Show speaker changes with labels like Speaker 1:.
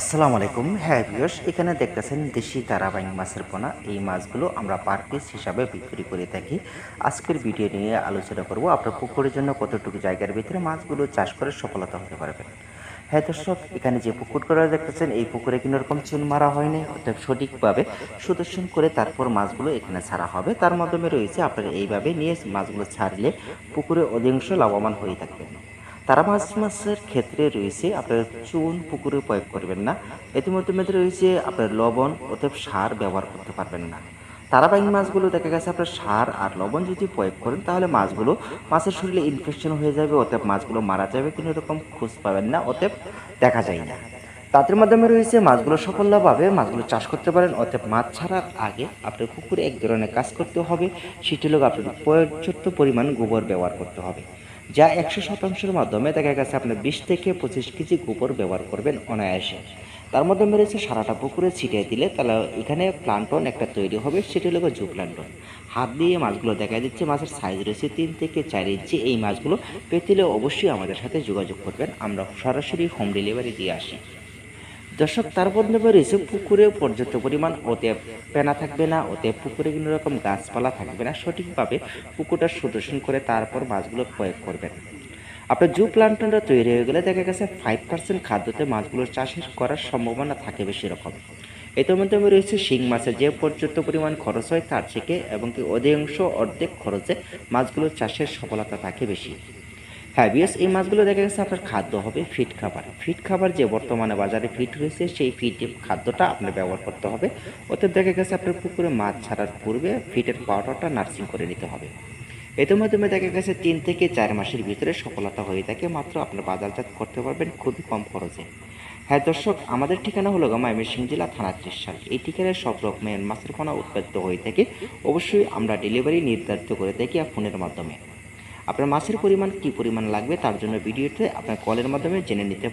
Speaker 1: আসসালামু আলাইকুম। হ্যাঁ ভিউয়ার্স, এখানে দেখতেছেন দেশি তারাবাইং মাছের পোনা। এই মাছগুলো আমরা পার পিস হিসাবে বিক্রি করে থাকি। আজকের ভিডিও নিয়ে আলোচনা করব আপনার পুকুরের জন্য কতটুকু জায়গার ভিতরে মাছগুলো চাষ করে সফলতা হতে পারবেন হ্যাঁ দর্শক, এখানে যে পুকুর করা দেখতেছেন, এই পুকুরে কোনো রকম চুন মারা হয়নি। অর্থাৎ সঠিকভাবে সুদর্শন করে তারপর মাছগুলো এখানে ছাড়া হবে। তার মাধ্যমে রয়েছে আপনারা এইভাবে নিয়ে মাছগুলো ছাড়লে পুকুরে অধিকাংশ লাভবান হয়ে থাকবেন। তারা মাছ মাছের ক্ষেত্রে রয়েছে আপনার চুন, পুকুরে প্রয়োগ করবেন না। ইতিমধ্যে রয়েছে আপনার লবণ, অতএব সার ব্যবহার করতে পারবেন না। তারাবাইন মাছগুলো দেখা গেছে আপনার সার আর লবণ যদি প্রয়োগ করেন, তাহলে মাছগুলো মাছের শরীরে ইনফেকশন হয়ে যাবে, অতএব মাছগুলো মারা যাবে, কোনো রকম খোঁজ পাবেন না, অতএব দেখা যায় না। তাদের মাধ্যমে রয়েছে মাছগুলো সফলভাবে মাছগুলো চাষ করতে পারেন, অতএব মাছ ছাড়ার আগে আপনার পুকুরে এক ধরনের কাজ করতে হবে, সেটি হলো আপনার পর্যাপ্ত পরিমাণ গোবর ব্যবহার করতে হবে। যা একশো শতাংশের মাধ্যমে দেখা গেছে আপনি বিশ থেকে পঁচিশ কেজি গোবর ব্যবহার করবেন অনায়াসে। তার মাধ্যমে রয়েছে সারাটা পুকুরে ছিটিয়ে দিলে তাহলে এখানে প্লান্টন একটা তৈরি হবে, সেটি হলো জু প্লান্টন। হাত দিয়ে মাছগুলো দেখা দিচ্ছে, মাছের সাইজ রয়েছে তিন থেকে চার ইঞ্চি। এই মাছগুলো পেতে অবশ্যই আমাদের সাথে যোগাযোগ করবেন। আমরা সরাসরি হোম ডেলিভারি দিয়ে আসি। দর্শক, তার মধ্যে রয়েছে পুকুরে পর্যাপ্ত পরিমাণ ওতে পেনা থাকবে না ওতে পুকুরে কোনো রকম গাছপালা থাকবে না। সঠিকভাবে পুকুরটা সুদর্শন করে তারপর মাছগুলো প্রয়োগ করবেন। আপনার জু প্লান্টনটা তৈরি হয়ে গেলে দেখা গেছে ফাইভ পার্সেন্ট খাদ্যতে মাছগুলোর চাষের করার সম্ভাবনা থাকে বেশি রকম। এর মধ্যে রয়েছে শিং মাছের যে পর্যাপ্ত পরিমাণ খরচ হয় তার থেকে এবং কি অধিকাংশ অর্ধেক খরচে মাছগুলোর চাষের সফলতা থাকে বেশি। হ্যাঁ বিএস এই মাছগুলো দেখা গেছে আপনার খাদ্য হবে ফিট খাবার। ফিট খাবার যে বর্তমানে বাজারে ফিট রয়েছে সেই ফিট খাদ্যটা আপনার ব্যবহার করতে হবে। ওতে দেখা গেছে আপনার পুকুরে মাছ ছাড়ার পূর্বে ফিটের পাউডারটা নার্সিং করে নিতে হবে। এদের মাধ্যমে দেখা গেছে তিন থেকে চার মাসের ভিতরে সফলতা হয়ে থাকে মাত্র আপনার বাজারজাত করতে পারবেন খুবই কম খরচে। হ্যাঁ দর্শক আমাদের ঠিকানা হলো ময়মনসিং জেলা থানা ত্রিশাল। এই ঠিকানায় সব রকমের মাছের পোনা উৎপাদিত হয়ে থাকে। অবশ্যই আমরা ডেলিভারি নির্ধারিত করে থাকি ফোনের মাধ্যমে। আপনার মাছের পরিমাণ কি পরিমাণ লাগবে তার জন্য ভিডিওতে আপনার কলের মাধ্যমে জেনে নিতে